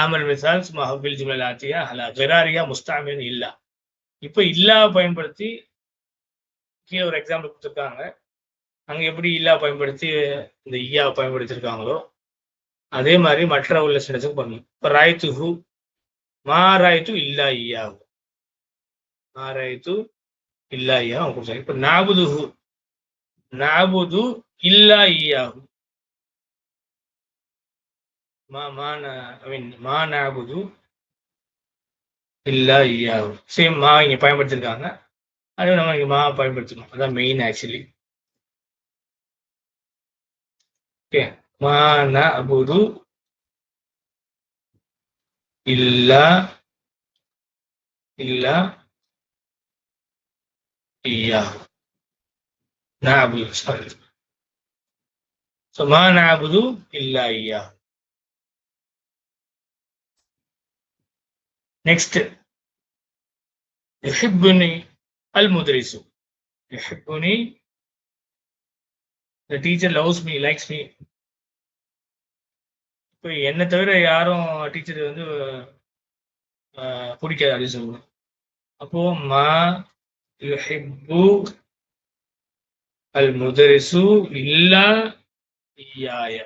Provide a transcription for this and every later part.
AMOLED மிசால்ஸ் மஹபில் ஜுமல் ஆத்தியா அலா முஸ்தாமின் இல்லா இப்போ இல்லா பயன்படுத்தி கீழே ஒரு எக்ஸாம்பிள் கொடுத்துருக்காங்க. அங்க எப்படி இல்லா பயன்படுத்தி இந்த ஈயா பயன்படுத்தியிருக்காங்களோ அதே மாதிரி மற்ற உள்ள சென்டென்ஸும் பண்ணும். இப்போ ராய்த்து ஹூ மா ராய்த்து இல்லா ஈயாவு மா ராய்த்து இல்லா ஈயா அவங்க கொடுத்தாங்க இப்போ நாபுது ஹூ நாபுது இல்லா ஈயாகும் மா மா ஐ மீன் மா நாபுது இல்லா ஈயாவு சேம் மா இங்க பயன்படுத்தியிருக்காங்க அது நம்ம இங்க மா பயன்படுத்தணும் அதான் மெயின் ஆக்சுவலி ஓகே மா நஅபுது இல்லா இல்லா இய்யாஹு நஅபுது சாரி ஸோ மா நஅபுது இல்லா இய்யாஹு நெக்ஸ்ட் எஹிப்புனி அல் முதரிசு எஹிப்புனி the teacher loves me likes me இப்போ என்னை தவிர யாரும் டீச்சர் வந்து பிடிக்காது அப்படின்னு சொல்லணும் அப்போ மா யுஹிப்பு அல் முதரிசு இல்லா இயாய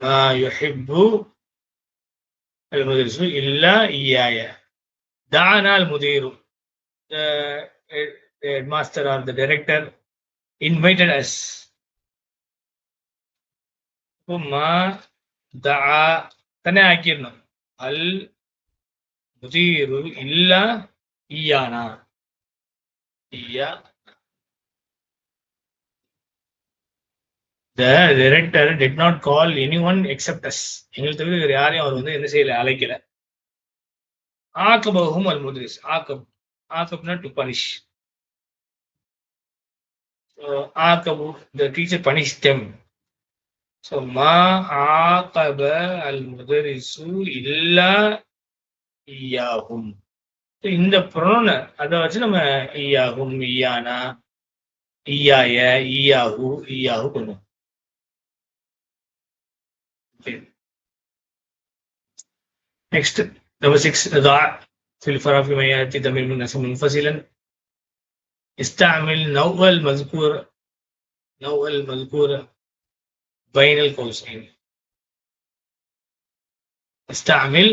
மா யுஹிப்பு அல் முதரிசு இல்லா இயாய தானா அல் முதீரு the uh, headmaster or the director invited us. மா தா தனே ஆக்கிடணும் அல் முதீரு இல்லா ஈயானா ஈயா the The did not call anyone except us எங்களுக்கு தவிர வேறு யாரையும் அவர் வந்து என்ன செய்யல அழைக்கல. ஆக்கபகும் அல் முத்ரிஸ். ஆக்கப் ஆக்கப்னா டு பனிஷ் ஆக்கபு the teacher punish them so மா ஆக்கப அல் முதரிசு இல்லா ஈயாகும். இந்த ப்ரொனோன அதை வச்சு நம்ம ஈயாகும் ஈயானா ஈயாய ஈயாகு ஈயாகு பண்ணுவோம் நெக்ஸ்ட் நம்பர் சிக்ஸ் ضاع في الفراغ فيما ياتي ضمير منصب منفصلا استعمل نوع المذكور نوع المذكور بين القوسين استعمل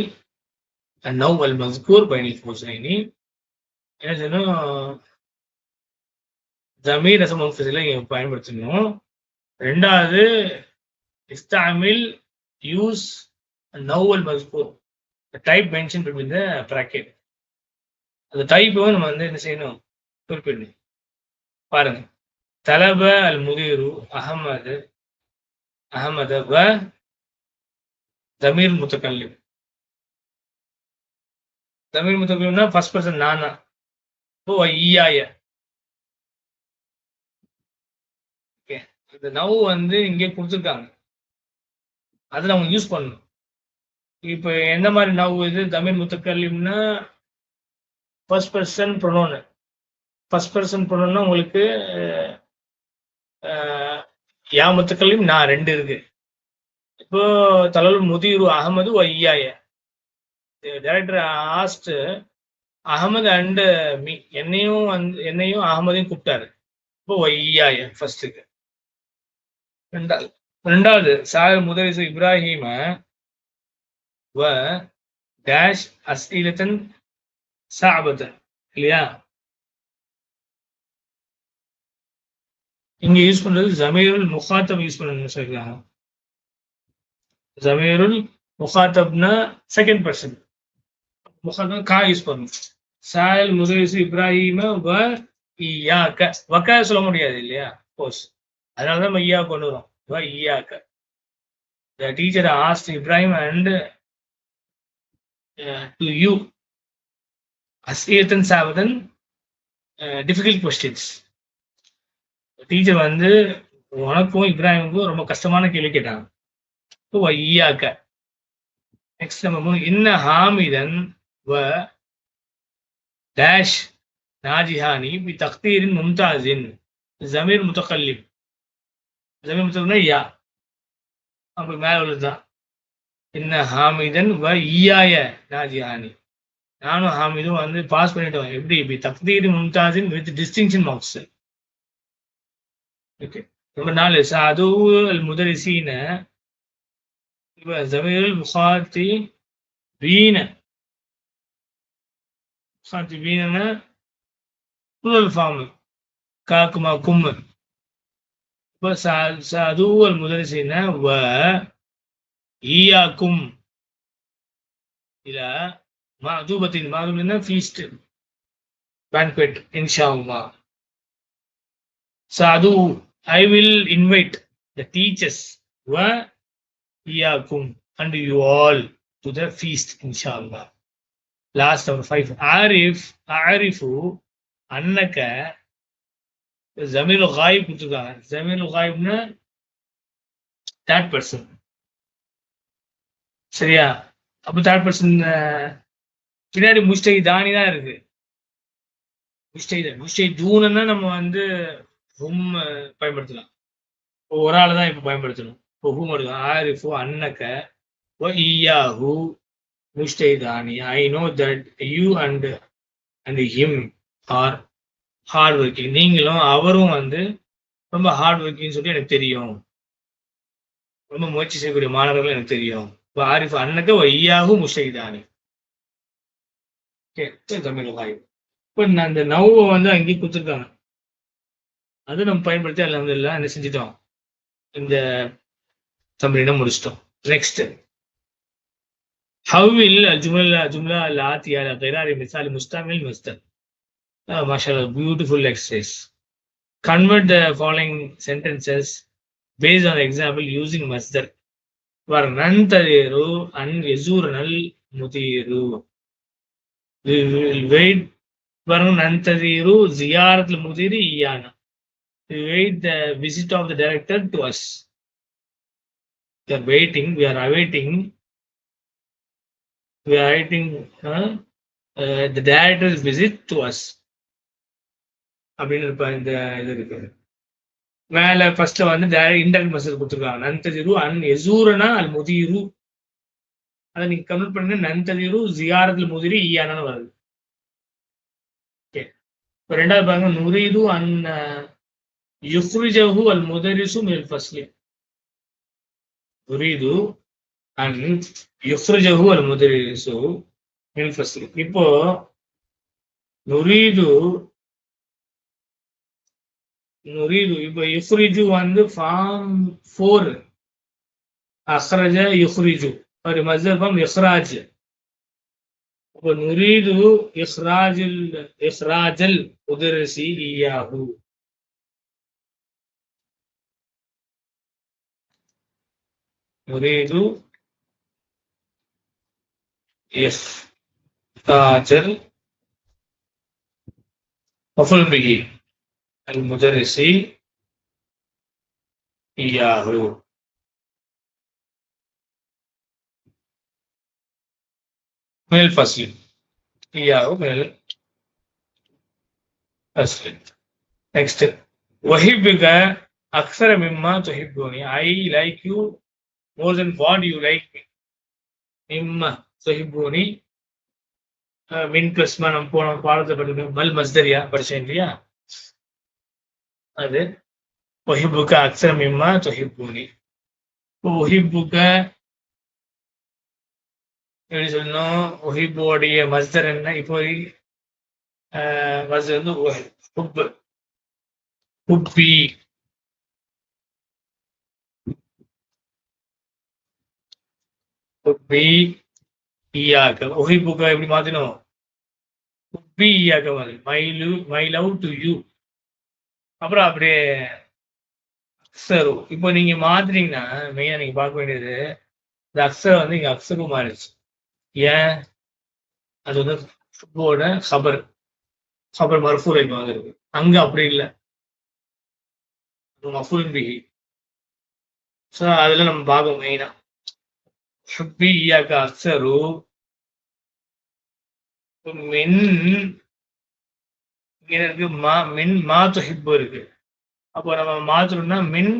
النوع المذكور بين القوسين ஏன்னா ஜமீர் ரசம் முன்ஃபசில இங்க பயன்படுத்தணும் ரெண்டாவது இஸ்தாமில் use a novel mazkur, the type mentioned between the bracket. அந்த டைப் டைப்பை நம்ம வந்து என்ன செய்யணும்? குறிப்பிடணும். பாருங்க. தலப அல் முதிரு அகமது அகமத வ தமிர் முத்தக்கல்லி தமிர் முத்தக்கல்லிம்னா ஃபர்ஸ்ட் பர்சன் நானா. ஓ ஈயாய ஓகே. இந்த நவ் வந்து இங்கே கொடுத்துருக்காங்க. அதை நம்ம யூஸ் பண்ணணும். இப்போ எந்த மாதிரி நவ் இது Tamil முத்தக்கல்லிம்னா first person pronoun first person ப்ரொனோன்னா உங்களுக்கு யா முத்தக்கல்லிம் நான் ரெண்டு இருக்கு. இப்போ தலல் முதீரு Ahmad ஐயாய director asked Ahmad and me என்னையும் வந்து என்னையும் அகமதையும் கூப்பிட்டாரு. இப்போ ஒய்யாய ஃபர்ஸ்ட்டுக்கு ரெண்டாவது. ரெண்டாவது சாயல் முதலிசு இப்ராஹிம வ டேஷ் அஸ்லீலத்தன் சாபத்தன் இல்லையா? இங்க யூஸ் பண்றது ஜமீருல் முகாத்தப் யூஸ் பண்ணணும்னு சொல்லிருக்காங்க ஜமீருல் முகாத்தப்னா செகண்ட் பர்சன் முகாத்தப் கா யூஸ் பண்ணணும். சாயல் முதலிசு இப்ராஹிம வ இயாக்க. வக்க சொல்ல முடியாது இல்லையா? கோர்ஸ் அதனாலதான் மையா நம்ம கொண்டு வரோம் வ teacher the teacher asked Ibrahim and to you அஸ்இயத்தன் சாவதன் டிஃபிகல்ட் கொஸ்டின்ஸ் டீச்சர் வந்து உனக்கும் இப்ராஹிமுக்கும் ரொம்ப கஷ்டமான கேள்வி கேட்டாங்க ஸோ ஐயாக்க நெக்ஸ்ட் நம்ம மூணு இன்ன ஹாமிதன் வ டேஷ் நாஜிஹானி பி தக்தீரின் மும்தாஜின் ஜமீர் முத்தகல்லிப். ஜமீர் யா. அப்போ மேலே உள்ளதுதான் என்ன ஹாமிதன் வ ஈயாய நாஜியானி நானும் ஹாமிதும் வந்து பாஸ் பண்ணிட்டோம். எப்படி? இப்படி தக்தீர் மும்தாஜின் வித் டிஸ்டிங்ஷன் மார்க்ஸ் ஓகே ரொம்ப நாலு சாது அல் முதரிசீன இப்ப ஜமீருல் முகாத்தி வீண. முகாத்தி வீணன புலல் ஃபார்ம். காக்குமா கும்மு இப்போ ச சதுவல் முதலிசின வ ஈயாக்கும். இல மாதூபத்தின் மாதூபத்தின் ஃபீஸ்ட் பேங்க்வெட் இன்ஷாவுமா சாது I will invite the teachers வ ஈயாக்கும். And you all to the feast இன்ஷாவுமா last number five ஆரிஃப் ஆரிஃபு அன்னக்க ஜமீல் காயிப் கொடுத்துருக்காங்க ஜமீல் காயிப்னா தேர்ட் பர்சன் சரியா? அப்போ தேர்ட் பர்சன் பின்னாடி முஸ்டை தானி தான் இருக்கு. முஸ்டை தான் முஸ்டை தூணுன்னா நம்ம வந்து ஹும் பயன்படுத்தலாம். இப்போ ஒரு ஆள் தான் இப்போ பயன்படுத்தணும். இப்போ ஹூம் எடுக்கலாம். ஆரிஃபு அன்னக்க ஓ ஈயாஹு முஸ்டை தானி. I know that you and and him are hard working நீங்களும் அவரும் வந்து ரொம்ப ஹார்ட் ஒர்க்கிங் சொல்லி எனக்கு தெரியும். ரொம்ப முயற்சி செய்யக்கூடிய மாணவர்கள் எனக்கு தெரியும். வாரிஃப் அன்னக்க ஒய்யாகு முஷைதானி. தமிழ் வாயு. இப்போ அந்த நவ்வை வந்து அங்கேயே கொடுத்துருக்காங்க. அது நம்ம பயன்படுத்தி எல்லாம் என்ன செஞ்சிட்டோம். இந்த தமிழினம் முடிச்சிட்டோம். நெக்ஸ்ட் ஹவில் ஜும்லா ஜும்லா லாத்தியா கைராரி மிசாலி முஸ்தாமில் மஸ்தர் Oh, mashallah, beautiful exercise. Convert the following sentences based on example using masdar. Varnantareru and Yazuranal Mutiru. We will wait. Varnantareru Ziyarat Mudiri Iyana. We wait the visit of the director to us. We are waiting, we are awaiting. We are awaiting huh? uh, the director's visit to us. அப்படின்னு இருப்ப இந்த இது இருக்கு. மேல ஃபர்ஸ்ட்ல வந்து internal message கொடுத்துருக்காங்க. நந்ததிரு அன் எசூரனா அல் முதிரு. அதை நீங்க கமெண்ட் பண்ணுங்க. நந்ததிரு ஜியாரத்தில் முதிரி ஈயானு வருது. ஓகே இப்போ ரெண்டாவது பாருங்க. நுரீது அன் யுஃப்ரிஜஹு அல் முதரிசு மில் ஃபஸ்லி. நுரீது அன் யுஃப்ரிஜஹு அல் முதரிசு மில் ஃபஸ்லி. இப்போ நுரீது நுரீது இப்போ யுஃப்ரிஜு வந்து ஃபார்ம் ஃபோர் அஹ்ரஜ யுஃப்ரிஜு சாரி மஸ்தர் ஃபார்ம் இஹ்ராஜ் இப்போ நுரீது இஹ்ராஜில் இஹ்ராஜல் உதரசி இயாஹு நுரீது இஹ்ராஜல் மஃபுல் பிகி المدرسی ایاہو من الفصل ایاہو من الفصل نیکسٹ وحب کا اکثر مما تحبونی آئی لائک یو مور دین واٹ یو لائک می مما تحبونی من پلس من ہم پونا مل مزدریہ پڑھتے ہیں لیا அது ஒஹிபுக்க அக்சரம் இம்மா தொஹிபூனி ஒஹிபுக்க எப்படி சொல்லணும் ஒஹிபுடைய மஸ்தர் என்ன இப்போ மஸ்தர் வந்து ஹுப் ஹுப்பி ஹுப்பி ஈயாக்க ஒஹிபுக்க எப்படி மாத்தணும் ஹுப்பி ஈயாக்க மாதிரி my love my love to you அப்புறம் அப்படியே அக்ஸரு இப்போ நீங்க மாத்துறீங்கன்னா மெயினா நீங்க பார்க்க வேண்டியது இந்த அக்சர் வந்து இங்க அக்சரு மாறிடுச்சு. ஏன்? அது வந்து ஃபுட்போட ஹபர் ஹபர் மர்ஃபூர் இப்போ இருக்கு அங்க அப்படி இல்லை. மஃபூல் பிஹி ஸோ அதில் நம்ம பார்க்கணும் மெயினா ஹுப்பி இயாக்க அக்சரு மின் இருக்கு மா மின் மாத்து ஹிப்பு இருக்கு. அப்போ நம்ம மாத்தணும்னா மின்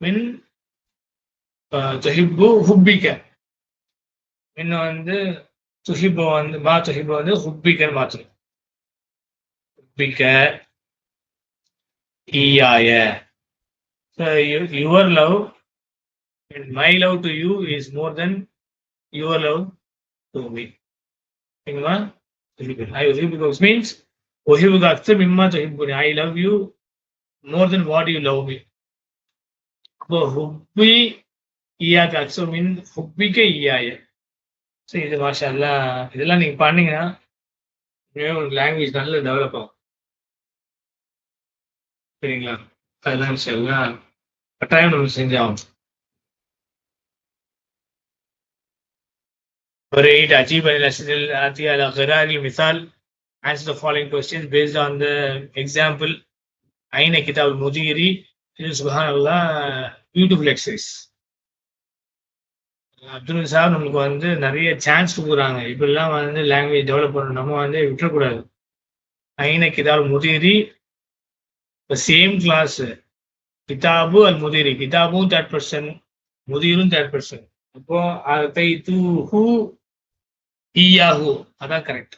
மின் துஹிப்பு ஹுப்பிக்க. மின் வந்து துஹிப்பு வந்து மா துஹிப்பு வந்து ஹுப்பிக்கன்னு மாற்றணும். ஹுப்பிக்க ஈயாய. Your love and my love to you is more than your love to me சரிங்களா? I because means ஒஹிபுக்கு அக்தர் மிம்மா தொஹிபுனி I love you more than what you love me அப்போ ஹுப்பி ஈயாக்கு அக்சர் மீன் ஹுப்பிக்க ஈயாய ஸோ இது மாஷா எல்லாம் இதெல்லாம் நீங்கள் பண்ணீங்கன்னா உங்களுக்கு லாங்குவேஜ் நல்ல டெவலப் ஆகும். சரிங்களா? அதெல்லாம் எல்லாம் கட்டாயம் நம்ம செஞ்சாகும் parade Ajib al-Asril Ati al-Ghirari Mithal answer the following questions based on the example Ain Kitab al-Mudiri Subhanallah beautiful exercise Abdul sir நம்மளுக்கு வந்து நிறைய சான்ஸ் கொடுக்குறாங்க இப்படிலாம் வந்து லாங்குவேஜ் டெவலப் பண்ணணும் நம்ம வந்து விட்டுறக்கூடாது ஐன கிதாப் முதிரி இப்போ சேம் கிளாஸ் கிதாபு அல் முதிரி கிதாபும் தேர்ட் பர்சன் முதிரும் தேர்ட் பர்சன் அப்போ அதை தூ ஹூ ஈயாஹு அதான் கரெக்ட்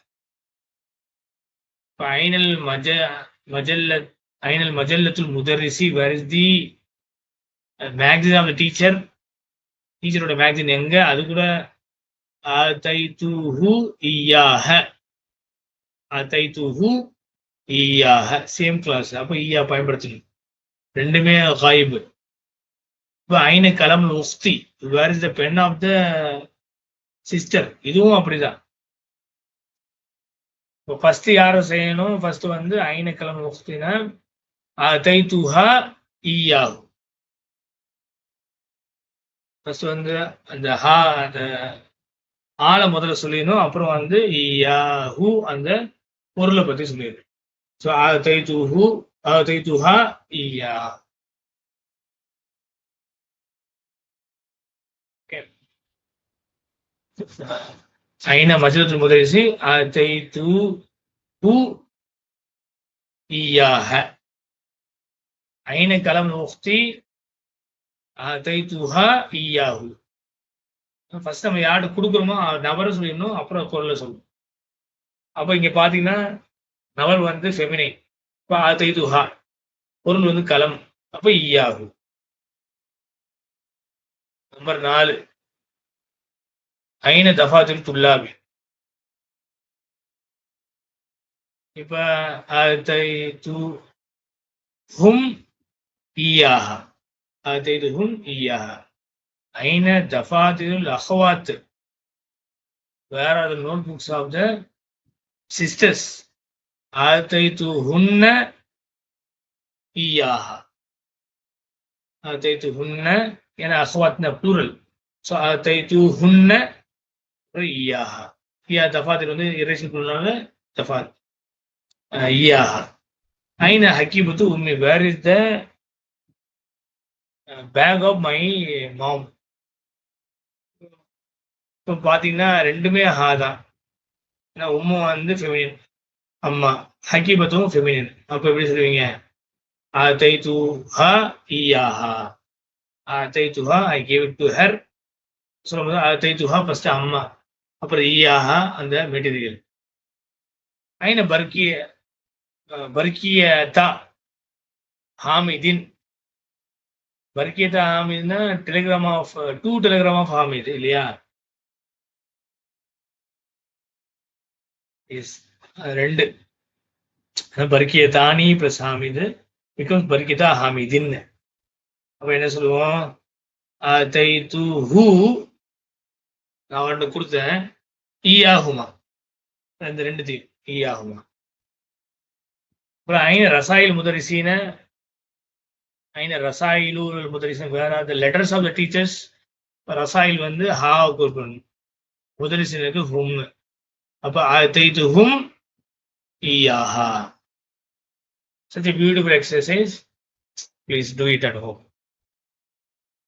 இப்போ ஐனல் மஜ மஜல்ல ஐனல் மஜல்லத்துல் முதரிசி வேர் தி மேக்சின் ஆஃப் த டீச்சர் டீச்சரோட மேக்சின் எங்க? அது கூட அதைத்துஹு ஈயாக அதைத்துஹு ஈயாக சேம் கிளாஸ் அப்போ ஈயா பயன்படுத்தணும். ரெண்டுமே ஹாயிபு ஐன கலம் உஸ்தி where is the pen of the sister இதுவும் அப்படிதான். இப்போ ஃபர்ஸ்ட் யாரும் செய்யணும்? ஃபர்ஸ்ட் வந்து ஐன கலம் உஸ்தினா தை தூஹா ஈயாகு ஃபர்ஸ்ட் வந்து அந்த ஹா அந்த ஆளை முதல்ல சொல்லிடணும். அப்புறம் வந்து யாஹு அந்த பொருளை பத்தி சொல்லிடணும். ஸோ தை துஹு தை தூஹா ஈயா அயின மஜரத்து முதலிசி அத்தை தூ பூ ஈயாக அயின கலம் நோக்தி அத்தை தூஹா ஈயாஹு ஃபர்ஸ்ட் நம்ம யார்கிட்ட கொடுக்குறோமோ நபரை சொல்லிடணும் அப்புறம் குரலை சொல்லணும். அப்போ இங்கே பார்த்தீங்கன்னா நபர் வந்து ஃபெமினை இப்போ அத்தை துஹா பொருள் வந்து கலம். அப்போ ஈயாகு நம்பர் நாலு. ஐன தஃபாத்தில் துல்லாபி இப்ப அதை து ஹும் ஈயாஹா அதை து ஹும் ஈயாஹா ஐன தஃபாத்தில் அஹவாத் where are the notebooks of the sisters அதை து ஹுன்ன ஈயாஹா அதை து ஈயா தஃபாத்தில் வந்து இரேஷன் பண்ணாங்க தஃபாத் ஈயாஹா ஐன ஹக்கீபத்து உண்மை where is the bag of my mom இப்போ பார்த்தீங்கன்னா ரெண்டுமே ஹா தான். ஏன்னா உம்மா வந்து ஃபெமினின் அம்மா ஹக்கீபத்தும் ஃபெமினின் அப்போ எப்படி சொல்லுவீங்க? அதை து ஹா. ஈயாஹா அதை ஹா I gave it to her சொல்லும்போது தை து ஹா ஃபர்ஸ்ட் அம்மா. அப்புறம் ஈயாக அந்த மெட்டீரியல். ஐன பர்கிய பர்கிய தா ஹாமிதின். பர்க்கியதா ஹாமித்னா telegram of two telegram of Hamid இல்லையா? எஸ் ரெண்டு. பர்கிய தானி பிளஸ் ஹாமிது பிகம்ஸ் பர்கிதா ஹாமிதின் அப்ப என்ன சொல்லுவோம்? தை தூ ஹூ நான் அவன்கிட்ட கொடுத்தேன். ஈ ஆகுமா? இந்த ரெண்டுத்தையும். ஈ ஆகுமா? அப்புறம் ஐன ரசாயில் முதரிசீன ஐன ரசாயிலூர் முதரிசன் வேற the letters of the teachers ரசாயில் வந்து ஹாவுக்கு இருக்கணும் முதரிசினுக்கு ஹும். அப்ப தைத்து ஹும் ஈயாஹா such beautiful exercise please do it at home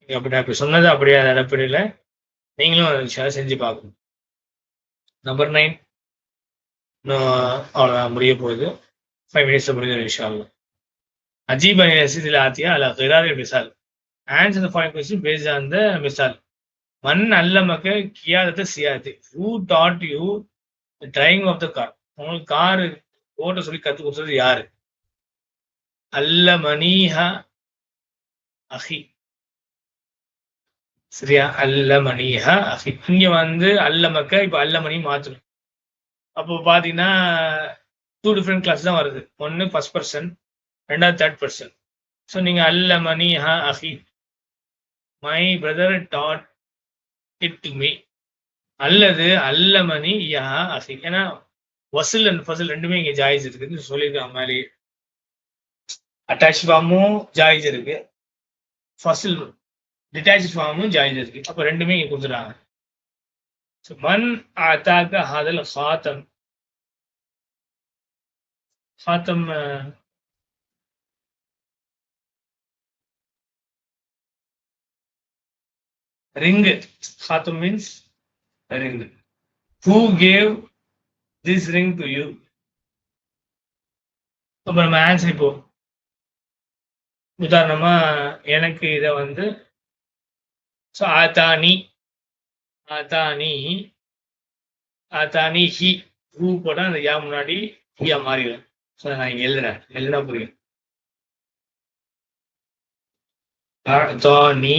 அப்படி அப்படி சொன்னது அப்படியே அடிப்படையில் நீங்களும் அதை செஞ்சு பார்க்கணும். நம்பர் நைன் அவ்வளோதான் முடிய போகுது. ஃபைவ் மினிட்ஸ் முடிஞ்ச விஷயம் அஜீப் அணி ரசீதில் ஆத்தியா அல்ல கிராரி மிசால். Answer the question question based on the misal. மன் அல்லமக்க கியாதத்தை சியாதத்தை. Who taught you driving of the car உங்களுக்கு காரு ஓட்ட சொல்லி கத்து கொடுத்தது யாரு? அல்ல மணிஹா அஹி. சரியா? அல்லமணிஹா அஹி இங்க வந்து அல்லமக்க இப்ப அல்லமணி மாத்தணும் அப்போ பாத்தீங்கன்னா டூ டிஃப்ரெண்ட் கிளாஸ் தான் வருது. ஒன்னு ஃபர்ஸ்ட் பர்சன் ரெண்டாவது தேர்ட் பர்சன் ஸோ நீங்க அல்லமணி ஹா Ahi my brother taught it to me அல்லது அல்லமணி யா அஹி ஏன்னா வசூல் அண்ட் ஃபசல் ரெண்டுமே இங்கே ஜாயிஸ் இருக்குன்னு சொல்லியிருக்காங்க மாதிரி அட்டாச் ஃபார்மும் ஜாயிஸ் இருக்கு. ஃபசில் டிட்டாச் ஃபார்மும் ஜாயிஸ் இருக்கு அப்போ ரெண்டுமே இங்க கொடுத்துறாங்க மண் அத்தாக்க ஹாதல் ஹாத்தம் ஹாத்தம் ring. Khatam means ring. Who gave this ring to you? அப்போ நம்ம ஆன்சர் இப்போ. உதாரணமா எனக்கு இதை வந்து ஸோ ஆத்தானி ஆத்தானி ஆத்தானி ஹி ஹூ போட்டா அந்த யா முன்னாடி ஹியா மாறிடும் ஸோ நான் இங்கே எழுதுறேன் எழுதினா புரியும் ஆத்தானி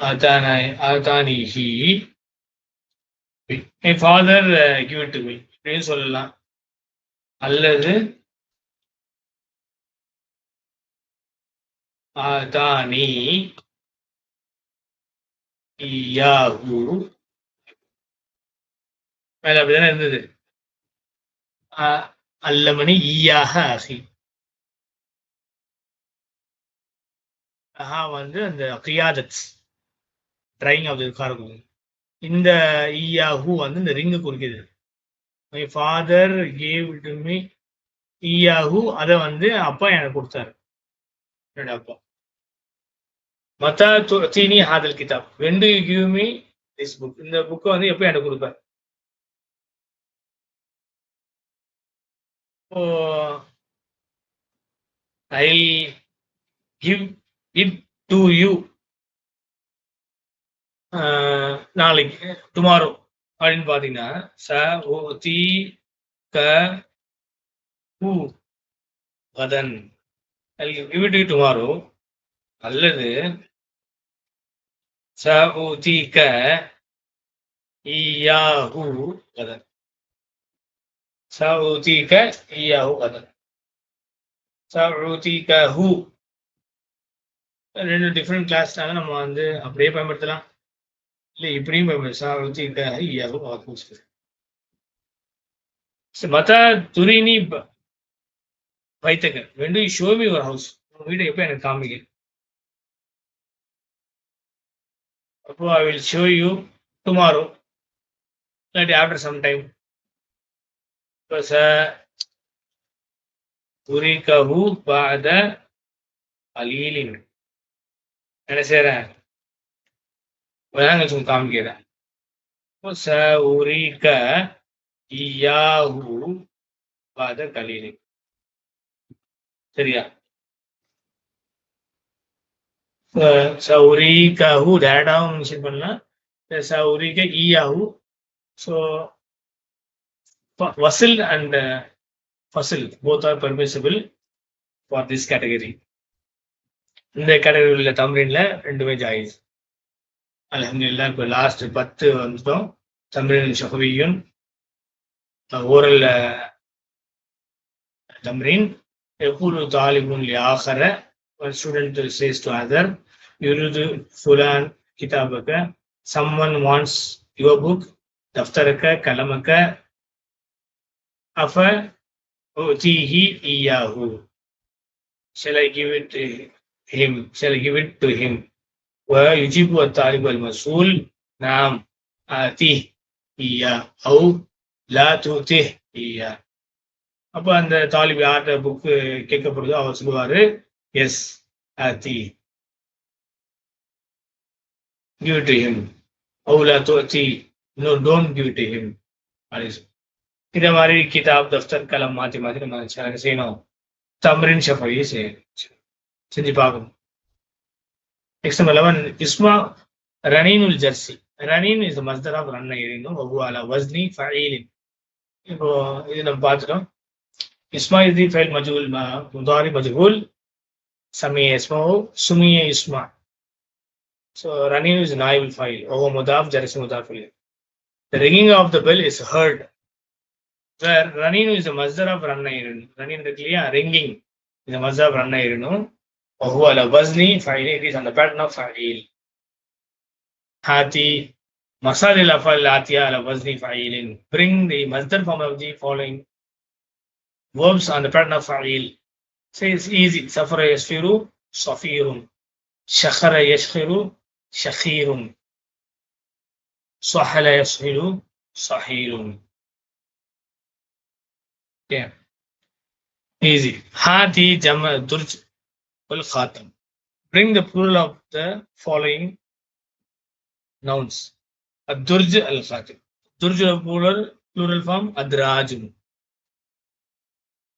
Atani, Atanihi. My father uh, give it to me. அப்படின்னு சொல்லலாம் அல்லது ஆதானி இயாஹு மேல அப்படிதானே இருந்தது? அல்லமணி ஈயாக அகி. ஆஹா வந்து அந்த கியாதத் ட்ரைங் ஆஃப் கார் இந்த ஈயாஹு வந்து இந்த ரிங்கு குறிக்குது. My father gave to me ஈயாஹூ அதை வந்து அப்பா எனக்கு கொடுத்தாரு. என்னோட அப்பா மத்தா தீனி ஹாதல் கிதாப். When do you give me this book இந்த புக்கை வந்து எப்போ எனக்கு கொடுப்பார்? I give it to you நாளைக்கு டுமாரோ அப்படின்னு பார்த்தீங்கன்னா ச ஓ தி க I'll give it to you tomorrow அல்லது ச ஓ தி க கதன் ச ஓ தி கதன் ச ஓ தி க ஹூ. ரெண்டு டிஃப்ரெண்ட் கிளாஸ்னால நம்ம வந்து அப்படியே பயன்படுத்தலாம். இல்லை இப்படியும் பயன்படுத்தலாம். ஐயாவும் ஆப்போசிட் மத்த துரினி வைத்தக வெண்டு ஷோ மீ ஒரு ஹவுஸ் உங்க வீடு எப்போ எனக்கு காமிக்க அப்போ I will show you tomorrow இல்லாட்டி ஆஃப்டர் சம் டைம் துரிகஹு பாத அலீலின். என்ன செய்யறேன் வேளாங்கல் காமிக்கிறேன் ச உரிக இயாஹு பாத கலீலின். சரியா? சௌரிகாஹு டேடாவும் மென்ஷன் பண்ணலாம் சௌரிக ஈயாஹு ஸோ வசில் and Basil both are permissible for this category இந்த கேட்டகரி உள்ள தமிழில் ரெண்டுமே ஜாயிஸ் அலமதுல்லா இப்போ லாஸ்ட் பத்து வந்துட்டோம். தமிழின் ஷஹவியும் ஓரல் தம்ரீன் يقول طالب لآخر student says to other يريد فلان كتابك someone wants your book دفترك كلامك أفا أعطيه إياه shall I give it to him shall I give it to him ويجيب الطالب المسؤول نعم آتيه إياه أو لا تؤتيه إياه அப்ப அந்த தாலிப் யார்கிட்ட புக்கு கேட்கப்படுதோ அவர் சொல்லுவாரு எஸ் ஆத்தி கிவ் டு ஹிம் அவுலா dhoti no don't give to him அப்படின்னு மாதிரி கிதாப் தஃப்தர் கலம் மாற்றி மாற்றி நம்ம சேனல் செய்யணும். தம்ரின் ஷஃபையை செய்யணும் செஞ்சு பார்க்கணும். நெக்ஸ்ட் நம்பர் லெவன் இஸ்மா ரனீனுல் ஜெர்சி ரனீன் இஸ் மஸ்தர் ஆஃப் ரன் எறினும் வகுவால வஸ்னி ஃபஈலின் இப்போ இது நம்ம பார்த்துட்டோம். اسما یزید فیل مجھول مدار مجھول سمی اسمہ سمی اسمہ so running is نائیبل فائل اوہ مداف جرس مداف فائل the ringing of the bell is heard. Where running is a مزدر of رن ایرن running رکھلیا ringing is a مزدر of رن ایرن اوہ والا وزنی فائل it is on the pattern of فائل ہاتی مصال الافل آتیا الوزنی فائل bring the مزدر form of the following verbs on the pattern of فاعل. Say it's easy. سفر يسفر صفير. شخر يشخر شخير. صحل يصحل صحيل. Yeah. Easy. Hati jama durj wal khatam. Bring the plural of the following nouns. Ad-durj al-khatam. Durj plural, plural form adrajun.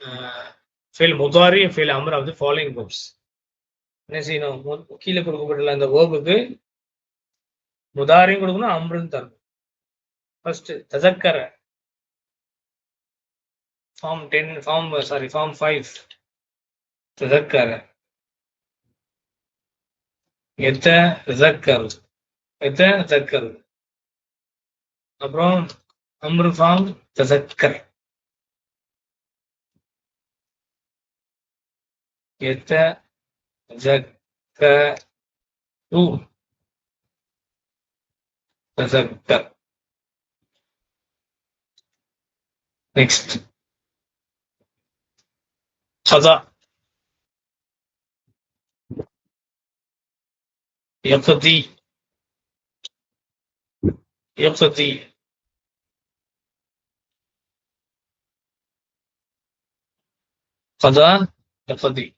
ஃபெயில் முதாரி ஃபெயில் அமர் of the following verbs என்ன செய்யணும்? கீழே கொடுக்கப்பட்டுள்ள அந்த வேர்புக்கு முதாரியும் கொடுக்கணும் அம்ருன்னு தரணும். First தசக்கரை. Form ten form sorry form five தசக்கரை. எத்தக்கர் எத்தக்கர் அப்புறம் அம்ரு ஃபார்ம் தசக்கரை. kita yatazakkaru tazakkar next. Saza yaqdi yaqdi قضاء يقضي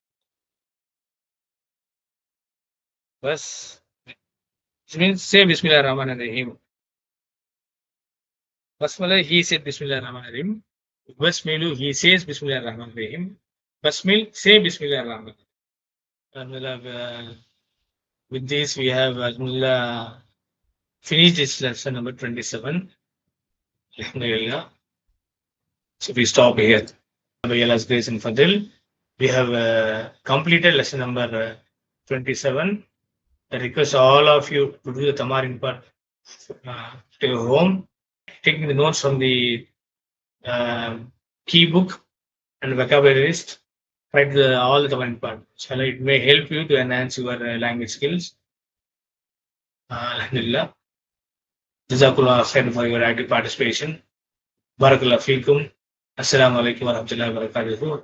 பஸ் It means say Bismillah Rahman Rahim. Basmala, he said Bismillah Rahman Rahim. Basmilu, he says Bismillah Rahman Rahim. Basmil, say Bismillah Rahman uh, with this we have Alhamdulillah finished this lesson number 27. Alhamdulillah. So we stop here. By Allah's grace and Fadil, we have uh, completed lesson number uh, 27. I request all of you to do the Tamarin part uh, to your home, taking the notes from the uh, key book and vocabulary list. Write the, all the Tamarin part. So it may help you to enhance your uh, language skills. Uh, Alhamdulillah. Jazakallah khair for your active participation. Barakallah feekum. Assalamu alaikum wa rahmatullahi wa.